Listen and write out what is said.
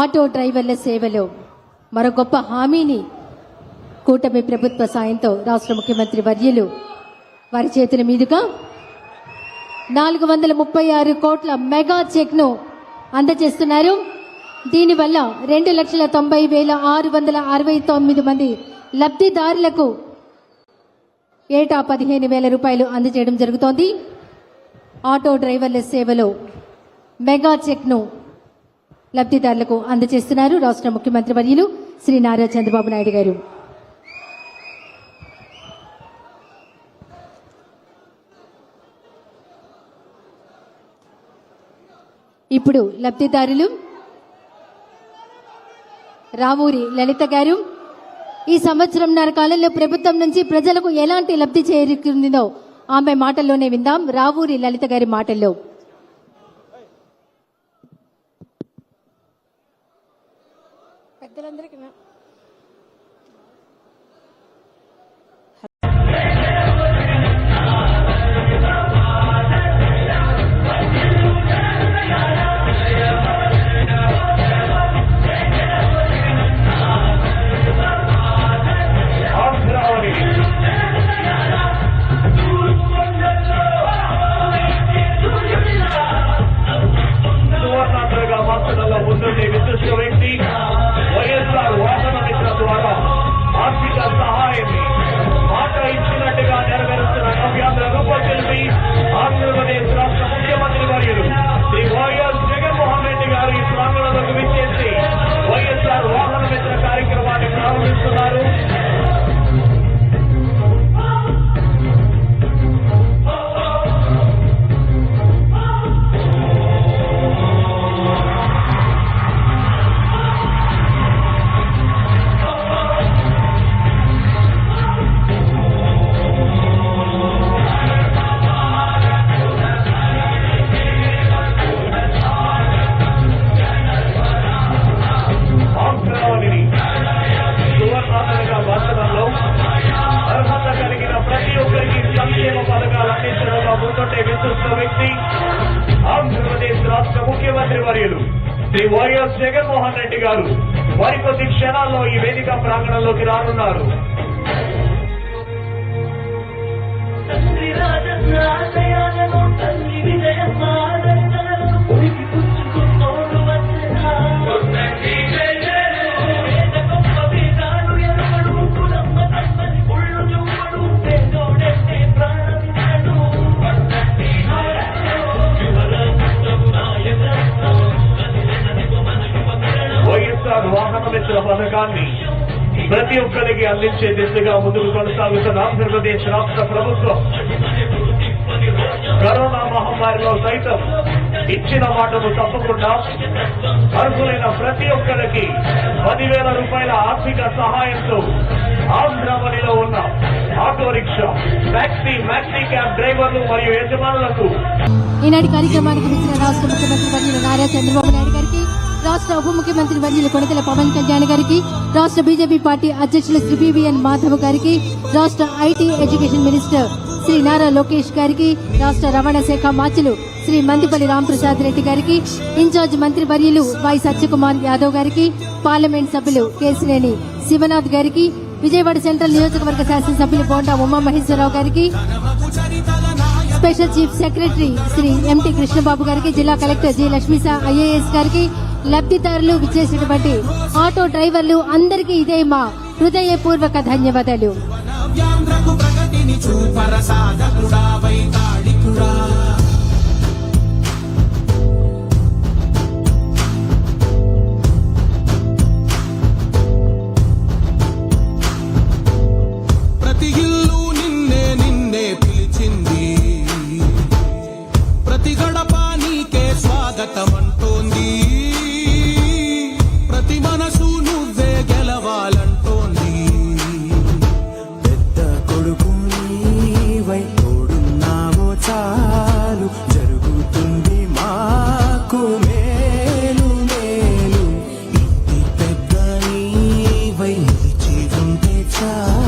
Auto డ్రైవర్ల సేవలో మరో గొప్ప హామీని కూటమి ప్రభుత్వ సాయంతో రాష్ట్ర ముఖ్యమంత్రి వర్యులు వారి చేతుల మీదుగా నాలుగు వందల ముప్పై ఆరు కోట్ల మెగా చెక్ను అందజేస్తున్నారు. దీనివల్ల రెండు లక్షల తొంభై వేల ఆరు వందల అరవై తొమ్మిది మంది లబ్ధిదారులకు ఏటా పదిహేను వేల రూపాయలు అందజేయడం జరుగుతోంది. ఆటో డ్రైవర్ల సేవలో మెగా చెక్ను లబ్ధిదారులకు అందజేస్తున్నారు రాష్ట్ర ముఖ్యమంత్రి వర్యులు శ్రీ నారా చంద్రబాబు నాయుడు గారు. ఇప్పుడు లబ్ధిదారులు రావూరి లలిత గారు ఈ సంవత్సరంన్నర కాలంలో ప్రభుత్వం నుంచి ప్రజలకు ఎలాంటి లబ్ధి చేరుకుందో ఆమె మాటల్లోనే విందాం. రావూరి లలిత గారి మాటల్లో. పెద్దలందరికీ శ్రీ వైఎస్ జగన్మోహన్ రెడ్డి గారు మరికొద్ది క్షణాల్లో ఈ వేదిక ప్రాంగణంలోకి రానున్నారు. తండ్రి రాజాశయాలను వాహన పథకాన్ని ప్రతి ఒక్కరికి అందించే దిశగా ముందుకు కొనసాగుతున్న ఆంధ్రప్రదేశ్ రాష్ట్ర ప్రభుత్వం కరోనా మహమ్మారిలో సైతం ఇచ్చిన మాటను తప్పకుండా అర్హులైన ప్రతి ఒక్కరికి పదివేల రూపాయల ఆర్థిక సహాయంతో ఆంధ్రవణిలో ఉన్న auto rickshaw taxi maxi cab డ్రైవర్లు మరియు యజమానులకు ఈనాటి కార్యక్రమానికి రాష్ట్ర ముఖ్యమంత్రి నారా చంద్రబాబు నాయుడు గారికి రాష్ట్ర ఉప ముఖ్యమంత్రి వర్యులు కొణితెల పవన్ కళ్యాణ్ గారికి రాష్ట్ర బీజేపీ పార్టీ అధ్యక్షులు శ్రీ బివిఎన్ మాధవ్ గారికి రాష్ట్ర IT education minister Shri Nara Lokesh గారికి రాష్ట్ర రవాణా శాఖ మాచులు శ్రీ మందిపల్లి రాంప్రసాద్ రెడ్డి గారికి ఇన్ఛార్జ్ మంత్రి వర్యులు వై సత్యకుమార్ యాదవ్ గారికి పార్లమెంట్ సభ్యులు కేసినేని శివనాథ్ గారికి విజయవాడ సెంట్రల్ నియోజకవర్గ శాసనసభ్యులు బోండా ఉమామహేశ్వరరావు గారికి స్పెషల్ చీఫ్ సెక్రటరీ శ్రీ ఎంటి కృష్ణబాబు గారికి జిల్లా కలెక్టర్ జి లక్ష్మీసా ఐఏఎస్ గారికి లబ్ధిదారులు విచ్చేసినటువంటి ఆటో డ్రైవర్లు అందరికీ ఇదే మా హృదయపూర్వక ధన్యవాదాలు. ప్రగతిని చూపర సాధకుడా వైతాళికుడా. Oh.